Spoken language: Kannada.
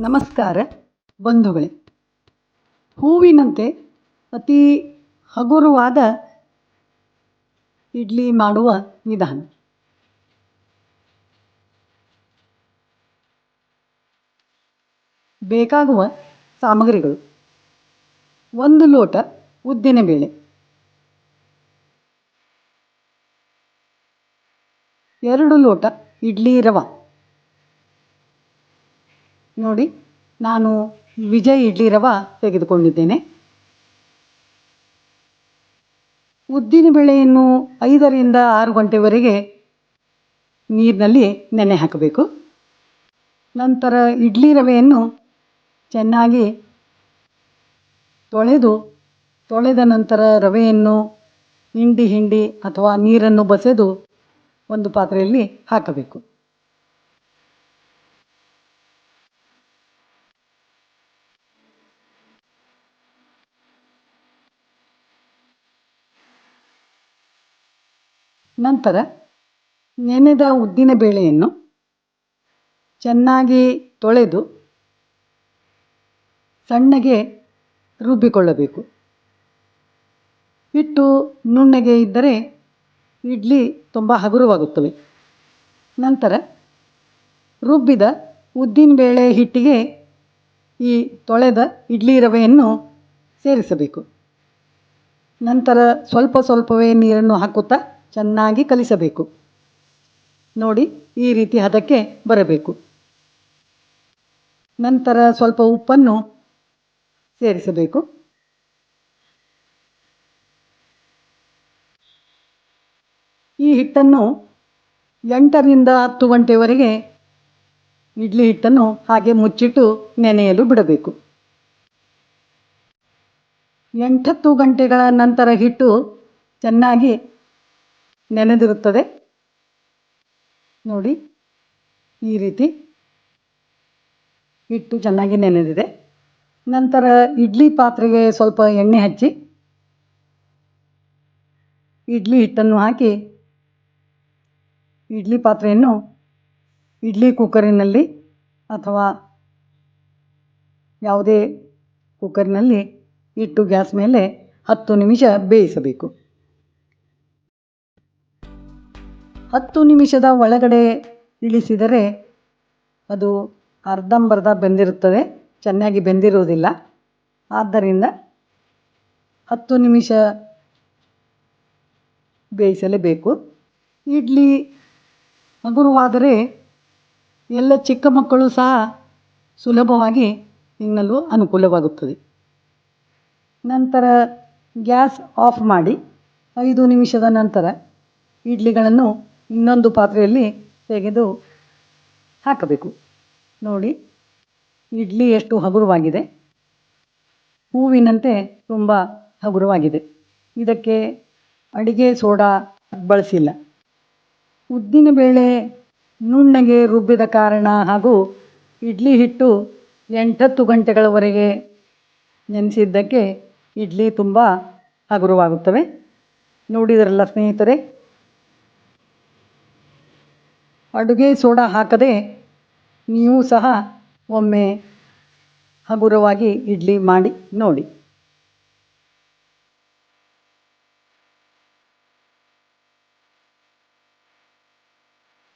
ನಮಸ್ಕಾರ ಬಂಧುಗಳೇ. ಹೂವಿನಂತೆ ಅತಿ ಹಗುರವಾದ ಇಡ್ಲಿ ಮಾಡುವ ವಿಧಾನ ಬೇಕಾಗುವ ಸಾಮಗ್ರಿಗಳು. ಒಂದು ಲೋಟ ಉದ್ದಿನಬೇಳೆ ಎರಡು ಲೋಟ ಇಡ್ಲಿ ರವೆ. ನೋಡಿ, ನಾನು ವಿಜಯ್ ಇಡ್ಲಿ ರವೆ ತೆಗೆದುಕೊಂಡಿದ್ದೇನೆ. ಉದ್ದಿನ ಬೇಳೆಯನ್ನು ಐದರಿಂದ ಆರು ಗಂಟೆವರೆಗೆ ನೀರಿನಲ್ಲಿ ನೆನೆ ಹಾಕಬೇಕು. ನಂತರ ಇಡ್ಲಿ ರವೆಯನ್ನು ಚೆನ್ನಾಗಿ ತೊಳೆದು, ತೊಳೆದ ನಂತರ ರವೆಯನ್ನು ಹಿಂಡಿ ಹಿಂಡಿ ಅಥವಾ ನೀರನ್ನು ಬಸೆದು ಒಂದು ಪಾತ್ರೆಯಲ್ಲಿ ಹಾಕಬೇಕು. ನಂತರ ನೆನೆದ ಉದ್ದಿನ ಬೇಳೆಯನ್ನು ಚೆನ್ನಾಗಿ ತೊಳೆದು ಸಣ್ಣಗೆ ರುಬ್ಬಿಕೊಳ್ಳಬೇಕು. ಹಿಟ್ಟು ನುಣ್ಣಗೆ ಇದ್ದರೆ ಇಡ್ಲಿ ತುಂಬ ಹಗುರವಾಗುತ್ತವೆ ನಂತರ ರುಬ್ಬಿದ ಉದ್ದಿನ ಬೇಳೆ ಹಿಟ್ಟಿಗೆ ಈ ತೊಳೆದ ಇಡ್ಲಿ ರವೆಯನ್ನು ಸೇರಿಸಬೇಕು. ನಂತರ ಸ್ವಲ್ಪ ಸ್ವಲ್ಪವೇ ನೀರನ್ನು ಹಾಕುತ್ತಾ ಚೆನ್ನಾಗಿ ಕಲಿಸಬೇಕು. ನೋಡಿ, ಈ ರೀತಿ ಹದಕ್ಕೆ ಬರಬೇಕು. ನಂತರ ಸ್ವಲ್ಪ ಉಪ್ಪನ್ನು ಸೇರಿಸಬೇಕು. ಈ ಹಿಟ್ಟನ್ನು ಎಂಟರಿಂದ ಹತ್ತು ಗಂಟೆವರೆಗೆ ಇಡ್ಲಿ ಹಿಟ್ಟನ್ನು ಹಾಗೆ ಮುಚ್ಚಿಟ್ಟು ನೆನೆಯಲು ಬಿಡಬೇಕು. ಎಂಟತ್ತು ಗಂಟೆಗಳ ನಂತರ ಹಿಟ್ಟು ಚೆನ್ನಾಗಿ ನೆನೆದಿರುತ್ತದೆ. ನೋಡಿ, ಈ ರೀತಿ ಹಿಟ್ಟು ಚೆನ್ನಾಗಿ ನೆನೆದಿದೆ. ನಂತರ ಇಡ್ಲಿ ಪಾತ್ರೆಗೆ ಸ್ವಲ್ಪ ಎಣ್ಣೆ ಹಚ್ಚಿ, ಇಡ್ಲಿ ಹಿಟ್ಟನ್ನು ಹಾಕಿ, ಇಡ್ಲಿ ಪಾತ್ರೆಯನ್ನು ಇಡ್ಲಿ ಕುಕ್ಕರಿನಲ್ಲಿ ಅಥವಾ ಯಾವುದೇ ಕುಕ್ಕರ್ನಲ್ಲಿ ಇಟ್ಟು ಗ್ಯಾಸ್ ಮೇಲೆ ಹತ್ತು ನಿಮಿಷ ಬೇಯಿಸಬೇಕು. ಹತ್ತು ನಿಮಿಷದ ಒಳಗಡೆ ಇಳಿಸಿದರೆ ಅದು ಅರ್ಧಂಬರ್ಧ ಬೆಂದಿರುತ್ತದೆ, ಚೆನ್ನಾಗಿ ಬೆಂದಿರುವುದಿಲ್ಲ. ಆದ್ದರಿಂದ ಹತ್ತು ನಿಮಿಷ ಬೇಯಿಸಲೇಬೇಕು. ಇಡ್ಲಿ ಹಗುರವಾದರೆ ಎಲ್ಲ ಚಿಕ್ಕ ಮಕ್ಕಳು ಸಹ ಸುಲಭವಾಗಿ ತಿನ್ನಲು ಅನುಕೂಲವಾಗುತ್ತದೆ. ನಂತರ ಗ್ಯಾಸ್ ಆಫ್ ಮಾಡಿ ಐದು ನಿಮಿಷದ ನಂತರ ಇಡ್ಲಿಗಳನ್ನು ಇನ್ನೊಂದು ಪಾತ್ರೆಯಲ್ಲಿ ತೆಗೆದು ಹಾಕಬೇಕು. ನೋಡಿ, ಇಡ್ಲಿ ಎಷ್ಟು ಹಗುರವಾಗಿದೆ. ಹೂವಿನಂತೆ ತುಂಬ ಹಗುರವಾಗಿದೆ. ಇದಕ್ಕೆ ಅಡಿಗೆ ಸೋಡಾ ಬಳಸಿಲ್ಲ. ಉದ್ದಿನ ಬೇಳೆ ನುಣ್ಣಗೆ ರುಬ್ಬಿದ ಕಾರಣ ಹಾಗೂ ಇಡ್ಲಿ ಹಿಟ್ಟು ಎಂಟತ್ತು ಗಂಟೆಗಳವರೆಗೆ ನೆನೆಸಿದ್ದಕ್ಕೆ ಇಡ್ಲಿ ತುಂಬ ಹಗುರವಾಗುತ್ತವೆ. ನೋಡಿದರಲ್ಲ ಸ್ನೇಹಿತರೆ ಅಡುಗೆ ಸೋಡಾ ಹಾಕದೆ ನೀವು ಸಹ ಒಮ್ಮೆ ಹಗುರವಾಗಿ ಇಡ್ಲಿ ಮಾಡಿ ನೋಡಿ.